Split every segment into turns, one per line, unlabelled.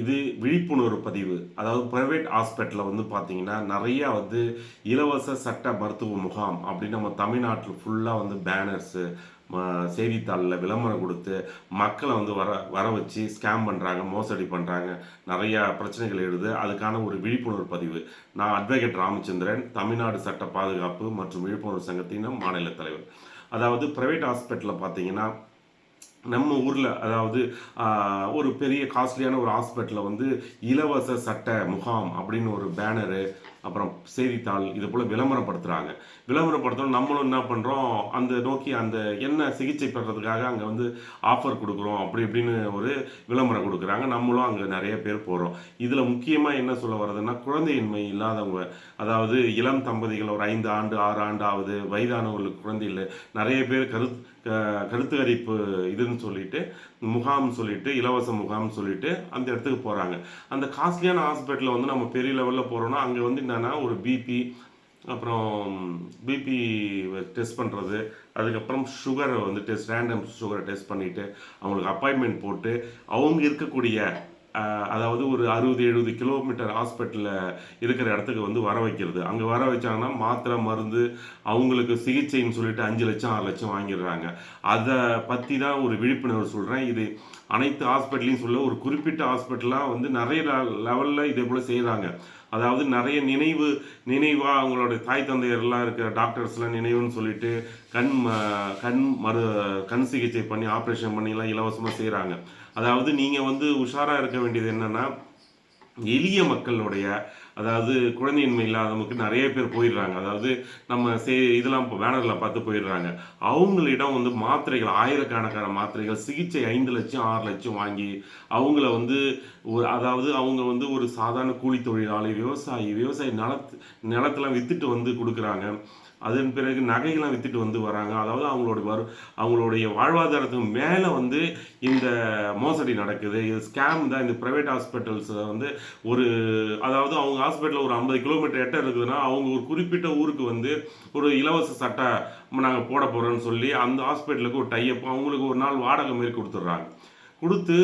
இது விழிப்புணர்வு பதிவு. அதாவது பிரைவேட் ஹாஸ்பிட்டலில் வந்து பார்த்தீங்கன்னா நிறையா வந்து இலவச சட்ட மருத்துவ முகாம் அப்படின்னு நம்ம தமிழ்நாட்டில் ஃபுல்லாக வந்து பேனர்ஸு செய்தித்தாளில் விளம்பரம் கொடுத்து மக்களை வந்து வர வர வச்சு ஸ்கேம் பண்ணுறாங்க மோசடி பண்ணுறாங்க நிறையா பிரச்சனைகள் எழுது. அதுக்கான ஒரு விழிப்புணர்வு பதிவு. நான் அட்வொகேட் ராமச்சந்திரன் தமிழ்நாடு சட்ட பாதுகாப்பு மற்றும் விழிப்புணர்வு சங்கத்தின் மாநில தலைவர். அதாவது ப்ரைவேட் ஹாஸ்பிட்டலில் பார்த்தீங்கன்னா நம்ம ஊரில் அதாவது ஒரு பெரிய காஸ்ட்லியான ஒரு ஹாஸ்பிட்டலில் வந்து இலவச சட்ட முகாம் அப்படின்னு ஒரு பேனரு அப்புறம் செய்தித்தாள் இது போல் விளம்பரப்படுத்துகிறாங்க விளம்பரப்படுத்தணும் நம்மளும் என்ன பண்ணுறோம் அந்த நோக்கி அந்த என்ன சிகிச்சை பெறதுக்காக அங்கே வந்து ஆஃபர் கொடுக்குறோம் அப்படி இப்படின்னு ஒரு விளம்பரம் கொடுக்குறாங்க. நம்மளும் அங்கே நிறைய பேர் போகிறோம் இதில் முக்கியமாக என்ன சொல்ல வர்றதுன்னா குழந்தையின்மை இல்லாதவங்க அதாவது இளம் தம்பதிகள் ஒரு ஐந்து ஆண்டு ஆறு ஆண்டு ஆகுது வயதானவர்களுக்கு குழந்தை இல்லை நிறைய பேர் கருத்து அறிப்பு இது அப்படின்னு சொல்லிட்டு முகாம் சொல்லிட்டு இலவச முகாம் சொல்லிட்டு அந்த இடத்துக்கு போகிறாங்க அந்த காஸ்ட்லியான ஹாஸ்பிட்டலில் வந்து நம்ம பெரிய லெவலில் போகிறோம்னா அங்கே வந்து என்னென்னா ஒரு பிபி அப்புறம் பிபி டெஸ்ட் பண்ணுறது அதுக்கப்புறம் சுகரை வந்து டெஸ்ட் ரேண்டம் சுகரை டெஸ்ட் பண்ணிவிட்டு அவங்களுக்கு அப்பாயின்மெண்ட் போட்டு அவங்க இருக்கக்கூடிய அதாவது ஒரு அறுபது எழுபது கிலோமீட்டர் ஹாஸ்பிட்டலில் இருக்கிற இடத்துக்கு வந்து வர வைக்கிறது. அங்கே வர வச்சாங்கன்னா மாத்திரை மருந்து அவங்களுக்கு சிகிச்சைன்னு சொல்லிட்டு அஞ்சு லட்சம் ஆறு லட்சம் வாங்கிடுறாங்க. அதை பற்றி தான் ஒரு விழிப்புணர்வு சொல்கிறேன் இது அனைத்து ஹாஸ்பிட்டலையும் சொல்ல ஒரு குறிப்பிட்ட ஹாஸ்பிட்டலாக வந்து நிறைய லெவலில் இதே போல் செய்கிறாங்க அதாவது நிறைய நினைவு நினைவாக அவங்களோட தாய் தந்தையர்லாம் இருக்கிற டாக்டர்ஸ்லாம் நினைவுன்னு சொல்லிட்டு கண் ம- கண் மரு கண் சிகிச்சை பண்ணி ஆப்ரேஷன் பண்ணிலாம் இலவசமாக செய்கிறாங்க அதாவது நீங்கள் வந்து உஷாராக இருக்க வேண்டியது என்னென்னா எளிய மக்களுடைய அதாவது குழந்தையின்மை இல்லாதவங்களுக்கு நிறைய பேர் போயிடுறாங்க. அதாவது நம்ம சே இதெல்லாம் இப்போ பேனரில் பார்த்து போயிடுறாங்க. அவங்களிடம் வந்து மாத்திரைகள் ஆயிரக்கணக்கான மாத்திரைகள் சிகிச்சை ஐந்து லட்சம் ஆறு லட்சம் வாங்கி அவங்கள வந்து ஒரு அதாவது அவங்க வந்து ஒரு சாதாரண கூலி தொழிலாளி விவசாயி விவசாயி நிலத் நிலத்தெல்லாம் வித்துட்டு வந்து கொடுக்குறாங்க. அதன் பிறகு நகைகள்லாம் வித்துட்டு வந்து வராங்க. அதாவது அவங்களோட வரு அவங்களுடைய வாழ்வாதாரத்துக்கு மேலே வந்து இந்த மோசடி நடக்குது. இது ஸ்கேம் தான். இந்த ப்ரைவேட் ஹாஸ்பிட்டல்ஸில் வந்து ஒரு அதாவது அவங்க ஹாஸ்பிட்டலில் ஒரு ஐம்பது கிலோமீட்டர் எட்ட இருக்குதுன்னா அவங்க ஒரு குறிப்பிட்ட ஊருக்கு வந்து ஒரு இலவச சட்டை நாங்கள் போட போகிறோன்னு சொல்லி அந்த ஹாஸ்பிட்டலுக்கு ஒரு டைப் அவங்களுக்கு ஒரு நாள் வாடகை மாரி கொடுத்துட்றாங்க. கொடுத்து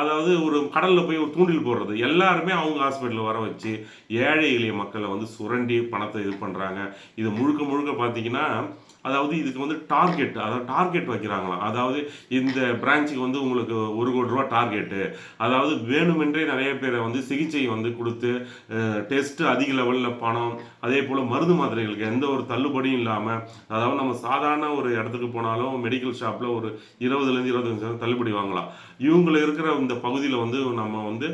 அதாவது ஒரு கடலில் போய் ஒரு தூண்டில் போடுறது. எல்லாருமே அவங்க ஹாஸ்பிட்டலில் வர வச்சு ஏழை எளிய மக்களை வந்து சுரண்டி பணத்தை இது பண்ணுறாங்க இது முழுக்க முழுக்க பார்த்தீங்கன்னா அதாவது இதுக்கு வந்து டார்கெட் அதாவது டார்கெட் வைக்கிறாங்களாம். அதாவது இந்த பிரான்ச்சுக்கு வந்து உங்களுக்கு ஒரு கோடி ரூபா டார்கெட்டு. அதாவது வேணுமென்றே நிறைய பேரை வந்து சிகிச்சை வந்து கொடுத்து டெஸ்ட்டு அதிக லெவலில் பணம் அதே போல் மருந்து மாத்திரைகளுக்கு எந்த ஒரு தள்ளுபடியும் இல்லாமல் அதாவது நம்ம சாதாரண ஒரு இடத்துக்கு போனாலும் மெடிக்கல் ஷாப்பில் ஒரு இருபதுலேருந்து இருபத்தஞ்சு தள்ளுபடி வாங்கலாம் இவங்கள இருக்கிற இந்த பகுதியில் வந்து நம்ம வந்து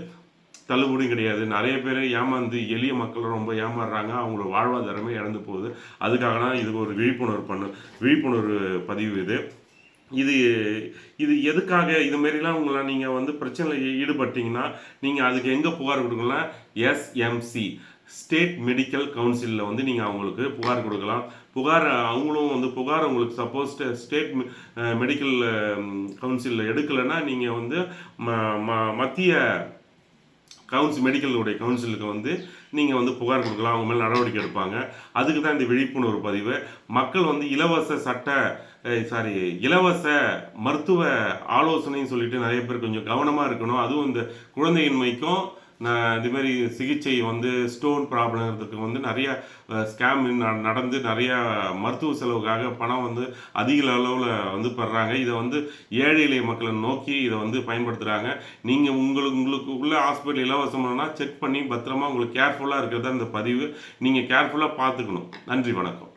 தள்ளுபடி கிடையாது. நிறைய பேர் ஏமாந்து எளிய மக்கள் ரொம்ப ஏமாறுறாங்க. அவங்களோட வாழ்வாதாரமே இழந்து போகுது. அதுக்காக தான் இதுக்கு ஒரு விழிப்புணர்வு பண்ணு விழிப்புணர்வு பதிவு இது. இது இது எதுக்காக இது மாரிலாம் உங்களை நீங்கள் வந்து பிரச்சனையில் ஈடுபட்டீங்கன்னா நீங்கள் அதுக்கு எங்கே புகார் கொடுக்கலாம் எஸ்எம்சி ஸ்டேட் மெடிக்கல் கவுன்சிலில் வந்து நீங்கள் அவங்களுக்கு புகார் கொடுக்கலாம். புகார் அவங்களும் வந்து புகார் உங்களுக்கு சப்போஸ் ஸ்டேட் மெடிக்கல் கவுன்சிலில் எடுக்கலைன்னா நீங்கள் வந்து ம- ம- மத்திய கவுன்சில் மெடிக்கலுடைய கவுன்சிலுக்கு வந்து நீங்கள் வந்து புகார் கொடுக்கலாம். அவங்க மேலே நடவடிக்கை எடுப்பாங்க. அதுக்கு தான் இந்த விழிப்புணர்வு பதிவு. மக்கள் வந்து இலவச சட்ட சாரி இலவச மருத்துவ ஆலோசனைன்னு சொல்லிட்டு நிறைய பேர் கொஞ்சம் கவனமாக இருக்கணும். அதுவும் இந்த குழந்தையின்மைக்கும் இது மாதிரி சிகிச்சை வந்து ஸ்டோன் ப்ராப்ளம் இருக்கிறதுக்கு வந்து நிறையா ஸ்கேம் நடந்து நிறையா மருத்துவ செலவுக்காக பணம் வந்து அதிக அளவில் வந்து படுறாங்க இதை வந்து ஏழை எளிய மக்களை நோக்கி இதை வந்து பயன்படுத்துகிறாங்க நீங்கள் உங்களுக்கு உங்களுக்கு உள்ள ஹாஸ்பிட்டல் இலவசம்னா செக் பண்ணி பத்திரமா உங்களுக்கு கேர்ஃபுல்லாக இருக்கிறதா இந்த பதிவு. நீங்கள் கேர்ஃபுல்லாக பார்த்துக்கணும். நன்றி வணக்கம்.